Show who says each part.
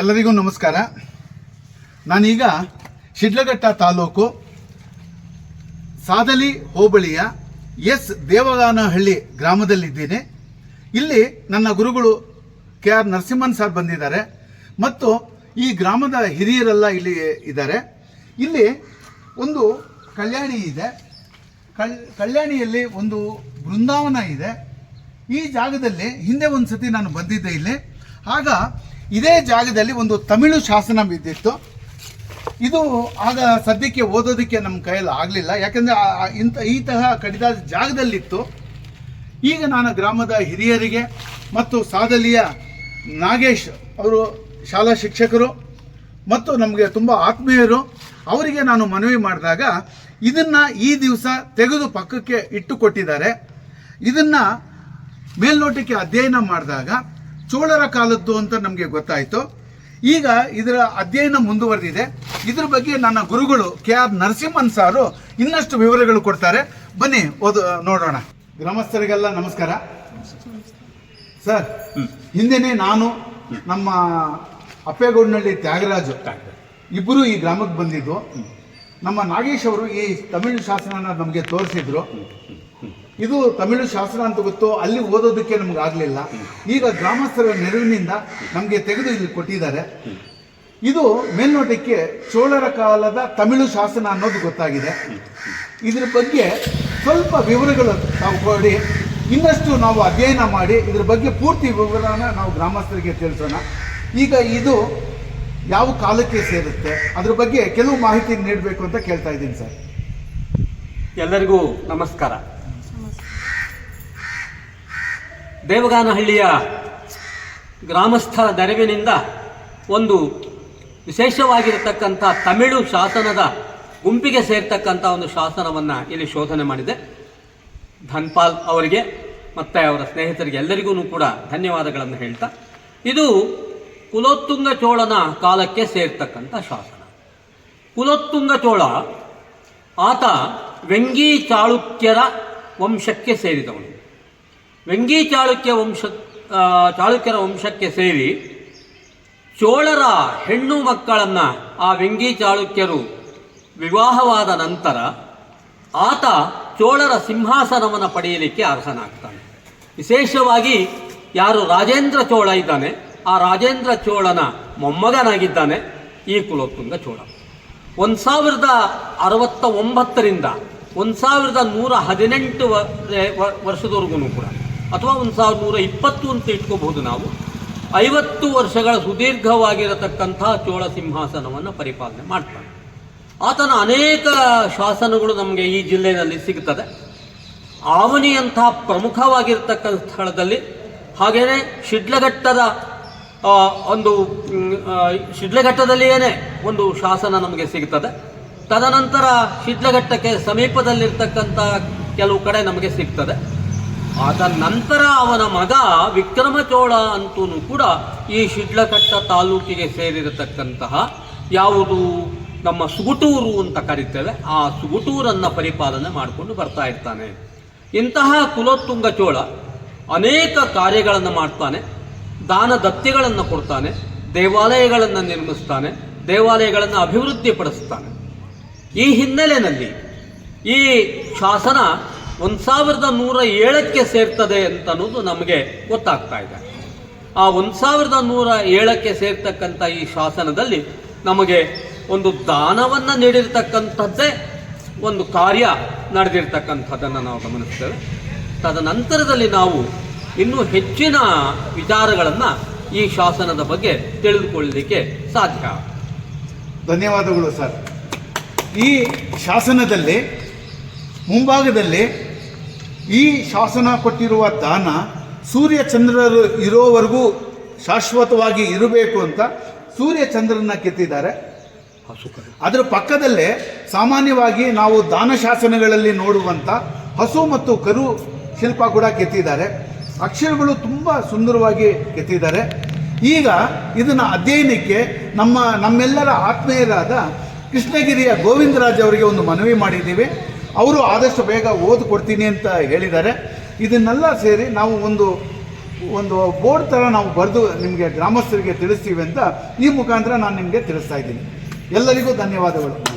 Speaker 1: ಎಲ್ಲರಿಗೂ ನಮಸ್ಕಾರ. ನಾನೀಗ ಶಿಡ್ಲಘಟ್ಟ ತಾಲೂಕು ಸಾದಲಿ ಹೋಬಳಿಯ ಎಸ್ ದೇವಗಾನಹಳ್ಳಿ ಗ್ರಾಮದಲ್ಲಿದ್ದೇನೆ. ಇಲ್ಲಿ ನನ್ನ ಗುರುಗಳು ಕೆ ಆರ್ ನರಸಿಂಹನ್ ಸರ್ ಬಂದಿದ್ದಾರೆ ಮತ್ತು ಈ ಗ್ರಾಮದ ಹಿರಿಯರೆಲ್ಲ ಇಲ್ಲಿ ಇದ್ದಾರೆ. ಇಲ್ಲಿ ಒಂದು ಕಲ್ಯಾಣಿ ಇದೆ. ಕಳ್ ಕಲ್ಯಾಣಿಯಲ್ಲಿ ಒಂದು ಬೃಂದಾವನ ಇದೆ. ಈ ಜಾಗದಲ್ಲಿ ಹಿಂದೆ ಒಂದು ಸತಿ ನಾನು ಬಂದಿದ್ದೆ ಇಲ್ಲಿ. ಆಗ ಇದೇ ಜಾಗದಲ್ಲಿ ಒಂದು ತಮಿಳು ಶಾಸನ ಬಿದ್ದಿತ್ತು ಇದು ಆಗ ಸದ್ಯಕ್ಕೆ ಓದೋದಕ್ಕೆ ನಮ್ಮ ಕೈಯಲ್ಲಿ ಆಗಲಿಲ್ಲ. ಯಾಕೆಂದರೆ ಇಂಥ, ಈ ತರಹ ಕಡಿದಾದ ಜಾಗದಲ್ಲಿತ್ತು. ಈಗ ನಾನು ಗ್ರಾಮದ ಹಿರಿಯರಿಗೆ ಮತ್ತು ಸಾದಲಿಯ ನಾಗೇಶ್ ಅವರು ಶಾಲಾ ಶಿಕ್ಷಕರು ಮತ್ತು ನಮಗೆ ತುಂಬ ಆತ್ಮೀಯರು ಅವರಿಗೆ ನಾನು ಮನವಿ ಮಾಡಿದಾಗ ಇದನ್ನು ಈ ದಿವಸ ತೆಗೆದು ಪಕ್ಕಕ್ಕೆ ಇಟ್ಟು ಕೊಟ್ಟಿದ್ದಾರೆ ಇದನ್ನು ಮೇಲ್ನೋಟಕ್ಕೆ ಅಧ್ಯಯನ ಮಾಡಿದಾಗ ಚೋಳರ ಕಾಲದ್ದು ಅಂತ ನಮಗೆ ಗೊತ್ತಾಯಿತು. ಈಗ ಇದರ ಅಧ್ಯಯನ ಮುಂದುವರೆದಿದೆ. ಇದ್ರ ಬಗ್ಗೆ ನನ್ನ ಗುರುಗಳು ಕೆ ಆರ್ ನರಸಿಂಹನ್ ಸಾರು ಇನ್ನಷ್ಟು ವಿವರಗಳು ಕೊಡ್ತಾರೆ. ಬನ್ನಿ ಓದು ನೋಡೋಣ. ಗ್ರಾಮಸ್ಥರಿಗೆಲ್ಲ ನಮಸ್ಕಾರ. ಸರ್ ಹಿಂದೆನೆ ನಾನು ನಮ್ಮ ಅಪ್ಪೇಗೌಡನಹಳ್ಳಿ ತ್ಯಾಗರಾಜು ಇಬ್ಬರು ಈ ಗ್ರಾಮಕ್ಕೆ ಬಂದಿದ್ದು. ನಮ್ಮ ನಾಗೇಶ್ ಅವರು ಈ ತಮಿಳು ಶಾಸನನ ನಮಗೆ ತೋರಿಸಿದ್ರು. ಇದು ತಮಿಳು ಶಾಸನ ಅಂತ ಗೊತ್ತು, ಅಲ್ಲಿ ಓದೋದಕ್ಕೆ ನಮ್ಗೆ ಆಗಲಿಲ್ಲ. ಈಗ ಗ್ರಾಮಸ್ಥರ ನೆರವಿನಿಂದ ನಮಗೆ ತೆಗೆದು ಇಲ್ಲಿ ಕೊಟ್ಟಿದ್ದಾರೆ. ಇದು ಮೇಲ್ನೋಟಕ್ಕೆ ಚೋಳರ ಕಾಲದ ತಮಿಳು ಶಾಸನ ಅನ್ನೋದು ಗೊತ್ತಾಗಿದೆ. ಇದ್ರ ಬಗ್ಗೆ ಸ್ವಲ್ಪ ವಿವರಗಳು ತಾವು ಕೊಡಿ. ಇನ್ನಷ್ಟು ನಾವು ಅಧ್ಯಯನ ಮಾಡಿ ಇದ್ರ ಬಗ್ಗೆ ಪೂರ್ತಿ ವಿವರನ ನಾವು ಗ್ರಾಮಸ್ಥರಿಗೆ ತಿಳಿಸೋಣ. ಈಗ ಇದು ಯಾವ ಕಾಲಕ್ಕೆ ಸೇರುತ್ತೆ? ಅದ್ರ ಬಗ್ಗೆ ಕೆಲವು ಮಾಹಿತಿ ನೀಡಬೇಕು ಅಂತ ಕೇಳ್ತಾ ಇದ್ದೀನಿ ಸರ್.
Speaker 2: ಎಲ್ಲರಿಗೂ ನಮಸ್ಕಾರ. ದೇವಗಾನಹಳ್ಳಿಯ ಗ್ರಾಮಸ್ಥರ ನೆರವಿನಿಂದ ಒಂದು ವಿಶೇಷವಾಗಿರತಕ್ಕಂಥ ತಮಿಳು ಶಾಸನದ ಗುಂಪಿಗೆ ಸೇರ್ತಕ್ಕಂಥ ಒಂದು ಶಾಸನವನ್ನು ಇಲ್ಲಿ ಶೋಧನೆ ಮಾಡಿದೆ. ಧನ್ಪಾಲ್ ಅವರಿಗೆ ಮತ್ತು ಅವರ ಸ್ನೇಹಿತರಿಗೆ ಎಲ್ಲರಿಗೂ ಕೂಡ ಧನ್ಯವಾದಗಳನ್ನು ಹೇಳ್ತಾ. ಇದು ಕುಲೋತ್ತುಂಗ ಚೋಳನ ಕಾಲಕ್ಕೆ ಸೇರ್ತಕ್ಕಂಥ ಶಾಸನ. ಕುಲೋತ್ತುಂಗ ಚೋಳ ಆತ ವೆಂಗಿ ಚಾಳುಕ್ಯರ ವಂಶಕ್ಕೆ ಸೇರಿದವನು. ವೆಂಗಿ ಚಾಳುಕ್ಯ ವಂಶ ಚಾಳುಕ್ಯರ ವಂಶಕ್ಕೆ ಸೇರಿ ಚೋಳರ ಹೆಣ್ಣು ಮಕ್ಕಳನ್ನು ಆ ವೆಂಗಿ ಚಾಳುಕ್ಯರು ವಿವಾಹವಾದ ನಂತರ ಆತ ಚೋಳರ ಸಿಂಹಾಸನವನ್ನು ಪಡೆಯಲಿಕ್ಕೆ ಅರ್ಹನಾಗ್ತಾನೆ ವಿಶೇಷವಾಗಿ ಯಾರು ರಾಜೇಂದ್ರ ಚೋಳ ಇದ್ದಾನೆ ಆ ರಾಜೇಂದ್ರ ಚೋಳನ ಮೊಮ್ಮಗನಾಗಿದ್ದಾನೆ ಈ ಕುಲೋತ್ತುಂಗ ಚೋಳ. ಒಂದು ಸಾವಿರದ ಅರವತ್ತ ಒಂಬತ್ತರಿಂದ ಒಂದು ಸಾವಿರದ ನೂರ ಹದಿನೆಂಟು ವರ್ಷದವರೆಗೂ ಕೂಡ. ಅಥವಾ ಒಂದು ಸಾವಿರದ ನೂರ ಇಪ್ಪತ್ತು ಅಂತ ಇಟ್ಕೋಬಹುದು ನಾವು. ಐವತ್ತು ವರ್ಷಗಳ ಸುದೀರ್ಘವಾಗಿರತಕ್ಕಂಥ ಚೋಳ ಸಿಂಹಾಸನವನ್ನು ಪರಿಪಾಲನೆ ಮಾಡ್ತಾನೆ. ಆತನ ಅನೇಕ ಶಾಸನಗಳು ನಮಗೆ ಈ ಜಿಲ್ಲೆಯಲ್ಲಿ ಸಿಗುತ್ತದೆ ಆವನಿಯಂತಹ ಪ್ರಮುಖವಾಗಿರ್ತಕ್ಕಂಥ ಸ್ಥಳದಲ್ಲಿ ಹಾಗೆಯೇ ಶಿಡ್ಲಘಟ್ಟದ ಒಂದು ಶಿಡ್ಲಘಟ್ಟದಲ್ಲಿಯೇ ಒಂದು ಶಾಸನ ನಮಗೆ ಸಿಗ್ತದೆ. ತದನಂತರ ಶಿಡ್ಲಘಟ್ಟಕ್ಕೆ ಸಮೀಪದಲ್ಲಿರ್ತಕ್ಕಂಥ ಕೆಲವು ಕಡೆ ನಮಗೆ ಸಿಗ್ತದೆ. ಆದ ನಂತರ ಅವನ ಮಗ ವಿಕ್ರಮ ಚೋಳ ಅಂತೂ ಕೂಡ ಈ ಶಿಡ್ಲಘಟ್ಟ ತಾಲೂಕಿಗೆ ಸೇರಿರತಕ್ಕಂತಹ ಯಾವುದು ನಮ್ಮ ಸುಗುಟೂರು ಅಂತ ಕರಿತೇವೆ. ಆ ಸುಗುಟೂರನ್ನು ಪರಿಪಾಲನೆ ಮಾಡಿಕೊಂಡು ಬರ್ತಾ ಇರ್ತಾನೆ. ಇಂತಹ ಕುಲೋತ್ತುಂಗ ಚೋಳ ಅನೇಕ ಕಾರ್ಯಗಳನ್ನು ಮಾಡ್ತಾನೆ. ದಾನ ದತ್ತಿಗಳನ್ನು ಕೊಡ್ತಾನೆ, ದೇವಾಲಯಗಳನ್ನು ನಿರ್ಮಿಸ್ತಾನೆ, ದೇವಾಲಯಗಳನ್ನು ಅಭಿವೃದ್ಧಿಪಡಿಸ್ತಾನೆ. ಈ ಹಿನ್ನೆಲೆಯಲ್ಲಿ ಈ ಶಾಸನ ಒಂದು ಸಾವಿರದ ನೂರ ಏಳಕ್ಕೆ ಸೇರ್ತದೆ ಅಂತ ಅನ್ನೋದು ನಮಗೆ ಗೊತ್ತಾಗ್ತಾ ಇದೆ. ಆ ಒಂದು ಸಾವಿರದ ನೂರ ಏಳಕ್ಕೆ ಸೇರ್ತಕ್ಕಂಥ ಈ ಶಾಸನದಲ್ಲಿ ನಮಗೆ ಒಂದು ದಾನವನ್ನು ನೀಡಿರ್ತಕ್ಕಂಥದ್ದೇ ಒಂದು ಕಾರ್ಯ ನಡೆದಿರ್ತಕ್ಕಂಥದ್ದನ್ನು ನಾವು ಗಮನಿಸ್ತೇವೆ. ತದನಂತರದಲ್ಲಿ ನಾವು ಇನ್ನೂ ಹೆಚ್ಚಿನ ವಿಚಾರಗಳನ್ನು ಈ ಶಾಸನದ ಬಗ್ಗೆ ತಿಳಿದುಕೊಳ್ಳಲಿಕ್ಕೆ ಸಾಧ್ಯ.
Speaker 1: ಧನ್ಯವಾದಗಳು ಸರ್. ಈ ಶಾಸನದಲ್ಲಿ, ಮುಂಭಾಗದಲ್ಲಿ ಈ ಶಾಸನ ಕೊಟ್ಟಿರುವ ದಾನ ಸೂರ್ಯ ಚಂದ್ರರು ಇರೋವರೆಗೂ ಶಾಶ್ವತವಾಗಿ ಇರಬೇಕು ಅಂತ ಸೂರ್ಯ ಚಂದ್ರನ ಕೆತ್ತಿದ್ದಾರೆ. ಅದರ ಪಕ್ಕದಲ್ಲೇ ಸಾಮಾನ್ಯವಾಗಿ ನಾವು ದಾನ ಶಾಸನಗಳಲ್ಲಿ ನೋಡುವಂಥ ಹಸು ಮತ್ತು ಕರು ಶಿಲ್ಪ ಕೂಡ ಕೆತ್ತಿದ್ದಾರೆ. ಅಕ್ಷರಗಳು ತುಂಬ ಸುಂದರವಾಗಿ ಕೆತ್ತಿದ್ದಾರೆ. ಈಗ ಇದನ್ನು ಅಧ್ಯಯನಕ್ಕೆ ನಮ್ಮ ನಮ್ಮೆಲ್ಲರ ಆತ್ಮೀಯರಾದ ಕೃಷ್ಣಗಿರಿಯ ಗೋವಿಂದರಾಜ್ ಅವರಿಗೆ ಒಂದು ಮನವಿ ಮಾಡಿದ್ದೀವಿ. ಅವರು ಆದಷ್ಟು ಬೇಗ ಓದ್ಕೊಡ್ತೀನಿ ಅಂತ ಹೇಳಿದ್ದಾರೆ. ಇದನ್ನೆಲ್ಲ ಸೇರಿ ನಾವು ಒಂದು ಒಂದು ಬೋರ್ಡ್ ಥರ ನಾವು ಬರೆದು ನಿಮಗೆ ಗ್ರಾಮಸ್ಥರಿಗೆ ತಿಳಿಸ್ತೀವಿ ಅಂತ ಈ ಮುಖಾಂತರ ನಾನು ನಿಮಗೆ ತಿಳಿಸ್ತಾ ಇದ್ದೀನಿ. ಎಲ್ಲರಿಗೂ ಧನ್ಯವಾದಗಳು.